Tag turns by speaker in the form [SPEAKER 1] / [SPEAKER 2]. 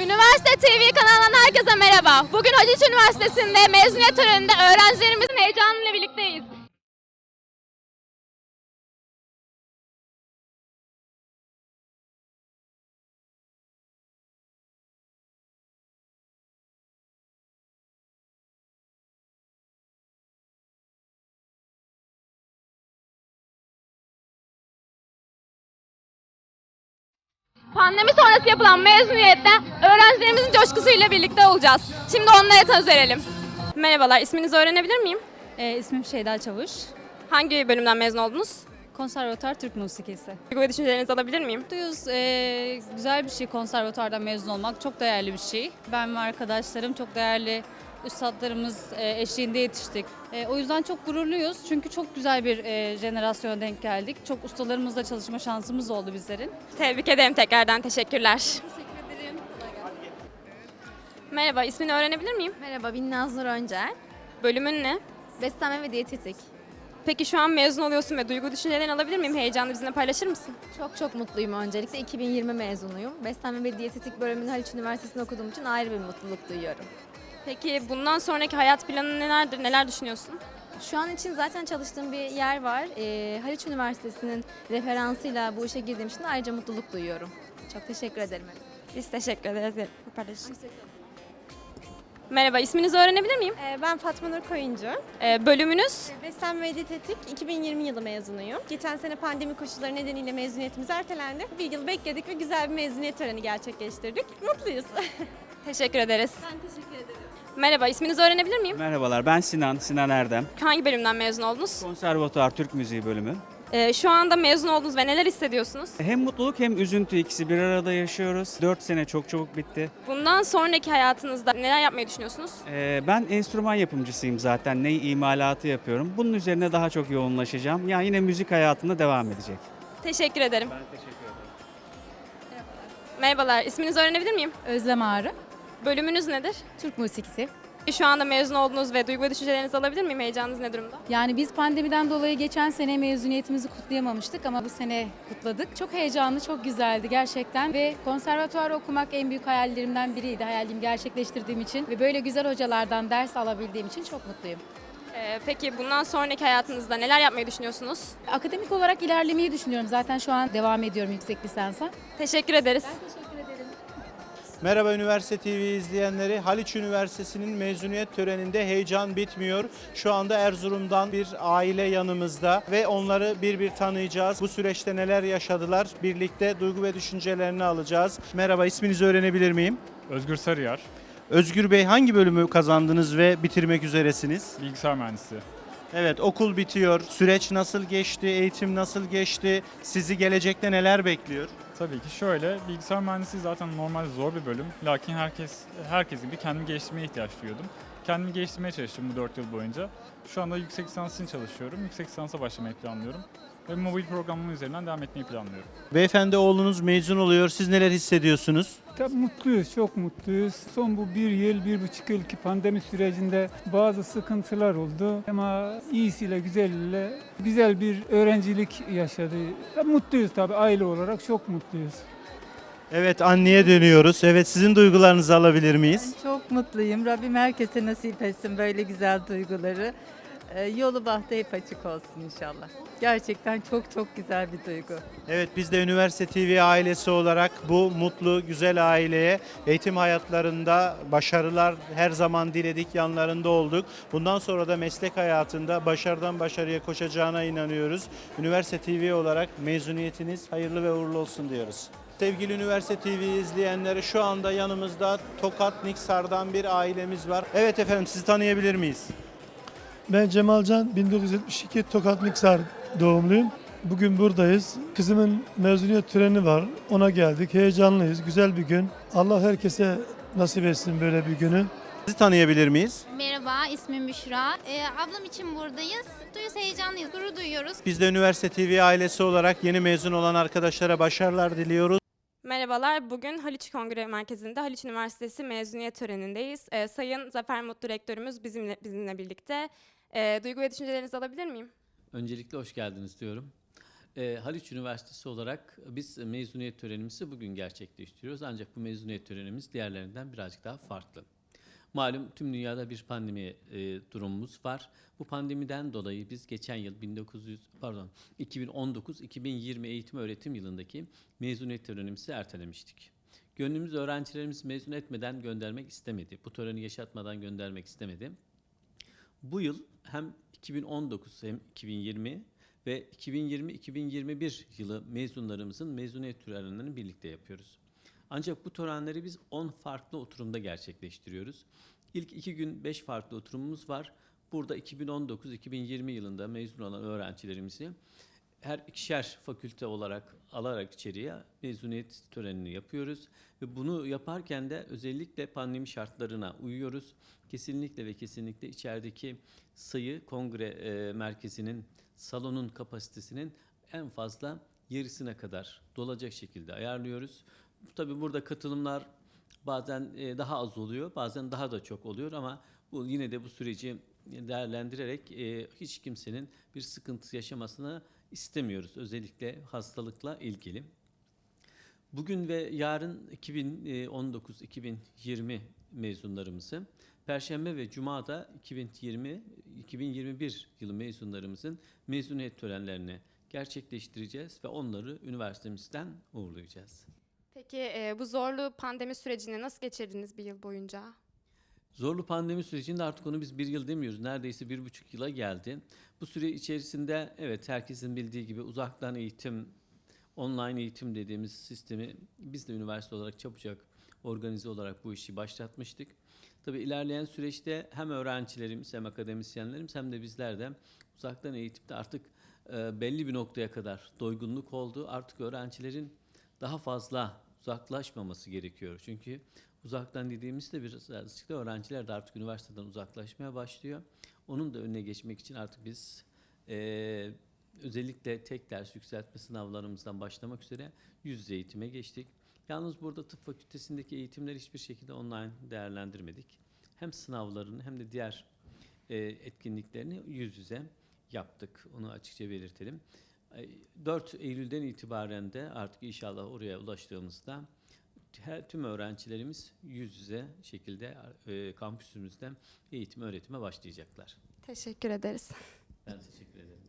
[SPEAKER 1] Üniversite TV kanalından herkese merhaba. Bugün Haliç Üniversitesi'nde mezuniyet töreninde öğrencilerimizin heyecanıyla birlikteyiz. Pandemi sonrası yapılan mezuniyette öğrencilerimizin coşkusuyla birlikte olacağız. Şimdi onlara söz verelim. Merhabalar, isminizi öğrenebilir miyim?
[SPEAKER 2] Ee, ismim Şeyda Çavuş.
[SPEAKER 1] Hangi bölümden mezun oldunuz?
[SPEAKER 2] Konservatuar Türk Musikisi.
[SPEAKER 1] Duygu ve düşüncelerinizi alabilir miyim?
[SPEAKER 2] Mutluyuz. Ee, güzel bir şey konservatuardan mezun olmak. Çok değerli bir şey. Ben ve arkadaşlarım çok değerli üstadlarımız e, eşliğinde yetiştik. E, o yüzden çok gururluyuz. Çünkü çok güzel bir e, jenerasyona denk geldik. Çok ustalarımızla çalışma şansımız oldu bizlerin.
[SPEAKER 1] Tebrik ederim tekrardan, teşekkürler. Merhaba, ismini öğrenebilir miyim?
[SPEAKER 3] Merhaba, Binnaz Nur Öncel.
[SPEAKER 1] Bölümün ne?
[SPEAKER 3] Beslenme ve diyetetik.
[SPEAKER 1] Peki şu an mezun oluyorsun ve duygu düşüncelerini alabilir miyim? Heyecanını bizimle paylaşır mısın?
[SPEAKER 3] Çok çok mutluyum öncelikle. 2020 mezunuyum. Beslenme ve diyetetik bölümünü Haliç Üniversitesi'nde okuduğum için ayrı bir mutluluk duyuyorum.
[SPEAKER 1] Peki bundan sonraki hayat planın nelerdir, neler düşünüyorsun?
[SPEAKER 3] Şu an için zaten çalıştığım bir yer var. Ee, Haliç Üniversitesi'nin referansıyla bu işe girdiğim için de ayrıca mutluluk duyuyorum. Çok teşekkür ederim.
[SPEAKER 1] Biz teşekkür ederiz. Merhaba, isminizi öğrenebilir miyim?
[SPEAKER 4] Ee, Ben Fatma Nur Koyuncu.
[SPEAKER 1] Ee, bölümünüz?
[SPEAKER 4] Beslenme ve diyetetik 2020 yılı mezunuyum. Geçen sene pandemi koşulları nedeniyle mezuniyetimiz ertelendi. Bir yıl bekledik ve güzel bir mezuniyet töreni gerçekleştirdik. Mutluyuz.
[SPEAKER 1] Teşekkür ederiz.
[SPEAKER 4] Ben teşekkür ederim.
[SPEAKER 1] Merhaba, isminizi öğrenebilir miyim?
[SPEAKER 5] Merhabalar ben Sinan, Sinan Erdem.
[SPEAKER 1] Hangi bölümden mezun oldunuz?
[SPEAKER 5] Konservatuar Türk Müziği bölümü.
[SPEAKER 1] Ee, şu anda mezun oldunuz ve neler hissediyorsunuz?
[SPEAKER 5] Hem mutluluk hem üzüntü ikisi bir arada yaşıyoruz. 4 sene çok çabuk bitti.
[SPEAKER 1] Bundan sonraki hayatınızda neler yapmayı düşünüyorsunuz?
[SPEAKER 5] Ee, ben enstrüman yapımcısıyım zaten. Ney imalatı yapıyorum. Bunun üzerine daha çok yoğunlaşacağım. Ya yine müzik hayatında devam edecek.
[SPEAKER 1] Teşekkür ederim.
[SPEAKER 5] Ben teşekkür ederim.
[SPEAKER 1] Merhabalar, isminizi öğrenebilir miyim?
[SPEAKER 2] Özlem Ağrı,
[SPEAKER 1] Bölümünüz nedir?
[SPEAKER 2] Türk Musikisi.
[SPEAKER 1] Şu anda mezun oldunuz ve duygu ve düşüncelerinizi alabilir miyim? Heyecanınız ne durumda?
[SPEAKER 2] Yani biz pandemiden dolayı geçen sene mezuniyetimizi kutlayamamıştık ama bu sene kutladık. Çok heyecanlı, çok güzeldi gerçekten ve konservatuar okumak en büyük hayallerimden biriydi. Hayalimi gerçekleştirdiğim için ve böyle güzel hocalardan ders alabildiğim için çok mutluyum.
[SPEAKER 1] Ee, peki bundan sonraki hayatınızda neler yapmayı düşünüyorsunuz?
[SPEAKER 2] Akademik olarak ilerlemeyi düşünüyorum. Zaten şu an devam ediyorum yüksek lisansa.
[SPEAKER 1] Teşekkür ederiz.
[SPEAKER 6] Merhaba Üniversite TV izleyenleri. Haliç Üniversitesi'nin mezuniyet töreninde heyecan bitmiyor. Şu anda Erzurum'dan bir aile yanımızda ve onları bir bir tanıyacağız. Bu süreçte neler yaşadılar birlikte duygu ve düşüncelerini alacağız. Merhaba isminizi öğrenebilir miyim?
[SPEAKER 7] Özgür Sarıyer,
[SPEAKER 6] Özgür Bey hangi bölümü kazandınız ve bitirmek üzeresiniz?
[SPEAKER 7] bilgisayar mühendisi.
[SPEAKER 6] Evet okul bitiyor. Süreç nasıl geçti? Eğitim nasıl geçti? Sizi gelecekte neler bekliyor?
[SPEAKER 7] Tabii ki şöyle, bilgisayar mühendisi zaten normal zor bir bölüm. Lakin herkes herkes gibi kendimi geliştirmeye ihtiyaç duyuyordum. Kendimi geliştirmeye çalıştım bu 4 yıl boyunca. Şu anda yüksek lisans için çalışıyorum. Yüksek lisansa başlamayı planlıyorum. Ve mobil programlama üzerinden devam etmeyi planlıyorum.
[SPEAKER 6] Beyefendi oğlunuz mezun oluyor. Siz neler hissediyorsunuz?
[SPEAKER 8] Tabii mutluyuz, çok mutluyuz. Son bu bir yıl, bir buçuk yılki pandemi sürecinde bazı sıkıntılar oldu. Ama iyisiyle, güzeliyle güzel bir öğrencilik yaşadı. Tabii mutluyuz tabii aile olarak çok mutluyuz.
[SPEAKER 6] Evet anneye dönüyoruz. Evet sizin duygularınızı alabilir miyiz?
[SPEAKER 9] Çok mutluyum. Rabbim herkese nasip etsin böyle güzel duyguları. Ee, yolu bahtı hep açık olsun inşallah. Gerçekten çok çok güzel bir duygu.
[SPEAKER 6] Evet biz de Üniversite TV ailesi olarak bu mutlu, güzel aileye eğitim hayatlarında başarılar her zaman diledik, yanlarında olduk. Bundan sonra da meslek hayatında başarıdan başarıya koşacağına inanıyoruz. Üniversite TV olarak mezuniyetiniz hayırlı ve uğurlu olsun diyoruz. Sevgili Üniversite TV izleyenleri şu anda yanımızda Tokat Niksar'dan bir ailemiz var. Evet efendim sizi tanıyabilir miyiz?
[SPEAKER 10] Ben Cemalcan, 1972 Tokat Niksar doğumluyum. Bugün buradayız. Kızımın mezuniyet töreni var. Ona geldik. Heyecanlıyız. Güzel bir gün. Allah herkese nasip etsin böyle bir günü.
[SPEAKER 6] Sizi tanıyabilir miyiz?
[SPEAKER 11] Merhaba, ismim Büşra. Ee, ablam için buradayız. Duyuz heyecanlıyız, gurur duyuyoruz.
[SPEAKER 6] Biz de Üniversite TV ailesi olarak yeni mezun olan arkadaşlara başarılar diliyoruz.
[SPEAKER 1] Merhabalar, bugün Haliç Kongre Merkezi'nde Haliç Üniversitesi mezuniyet törenindeyiz. Ee, Sayın Zafer Mutlu Rektörümüz bizimle, bizimle birlikte. Ee, duygu ve düşüncelerinizi alabilir miyim?
[SPEAKER 12] Öncelikle hoş geldiniz diyorum. E, Haliç Üniversitesi olarak biz mezuniyet törenimizi bugün gerçekleştiriyoruz. Ancak bu mezuniyet törenimiz diğerlerinden birazcık daha farklı. Malum tüm dünyada bir pandemi e, durumumuz var. Bu pandemiden dolayı biz geçen yıl 1900 pardon 2019-2020 eğitim öğretim yılındaki mezuniyet törenimizi ertelemiştik. Gönlümüz öğrencilerimizi mezun etmeden göndermek istemedi. Bu töreni yaşatmadan göndermek istemedi. Bu yıl hem 2019 hem 2020 ve 2020-2021 yılı mezunlarımızın mezuniyet törenlerini birlikte yapıyoruz. Ancak bu törenleri biz 10 farklı oturumda gerçekleştiriyoruz. İlk iki gün 5 farklı oturumumuz var. Burada 2019-2020 yılında mezun olan öğrencilerimizi her ikişer fakülte olarak alarak içeriye mezuniyet törenini yapıyoruz. Ve bunu yaparken de özellikle pandemi şartlarına uyuyoruz. Kesinlikle ve kesinlikle içerideki sayı kongre e, merkezinin salonun kapasitesinin en fazla yarısına kadar dolacak şekilde ayarlıyoruz. Tabii burada katılımlar bazen e, daha az oluyor, bazen daha da çok oluyor ama bu yine de bu süreci değerlendirerek e, hiç kimsenin bir sıkıntı yaşamasını istemiyoruz. Özellikle hastalıkla ilgili. Bugün ve yarın 2019-2020 mezunlarımızı, Perşembe ve Cuma'da 2020-2021 yılı mezunlarımızın mezuniyet törenlerini gerçekleştireceğiz ve onları üniversitemizden uğurlayacağız.
[SPEAKER 1] Peki e, bu zorlu pandemi sürecini nasıl geçirdiniz bir yıl boyunca?
[SPEAKER 12] Zorlu pandemi sürecinde artık onu biz bir yıl demiyoruz. Neredeyse bir buçuk yıla geldi. Bu süre içerisinde evet herkesin bildiği gibi uzaktan eğitim, online eğitim dediğimiz sistemi biz de üniversite olarak çabucak organize olarak bu işi başlatmıştık. Tabii ilerleyen süreçte hem öğrencilerimiz hem akademisyenlerimiz hem de bizler de uzaktan eğitimde artık belli bir noktaya kadar doygunluk oldu. Artık öğrencilerin daha fazla uzaklaşmaması gerekiyor. Çünkü uzaktan dediğimizde birazcık da öğrenciler de artık üniversiteden uzaklaşmaya başlıyor. Onun da önüne geçmek için artık biz e, özellikle tek ders yükseltme sınavlarımızdan başlamak üzere yüz yüze eğitime geçtik. Yalnız burada tıp fakültesindeki eğitimleri hiçbir şekilde online değerlendirmedik. Hem sınavlarını hem de diğer e, etkinliklerini yüz yüze yaptık. Onu açıkça belirtelim. E, 4 Eylül'den itibaren de artık inşallah oraya ulaştığımızda tüm öğrencilerimiz yüz yüze şekilde e, kampüsümüzde eğitim öğretime başlayacaklar.
[SPEAKER 1] Teşekkür ederiz.
[SPEAKER 12] Ben teşekkür ederim.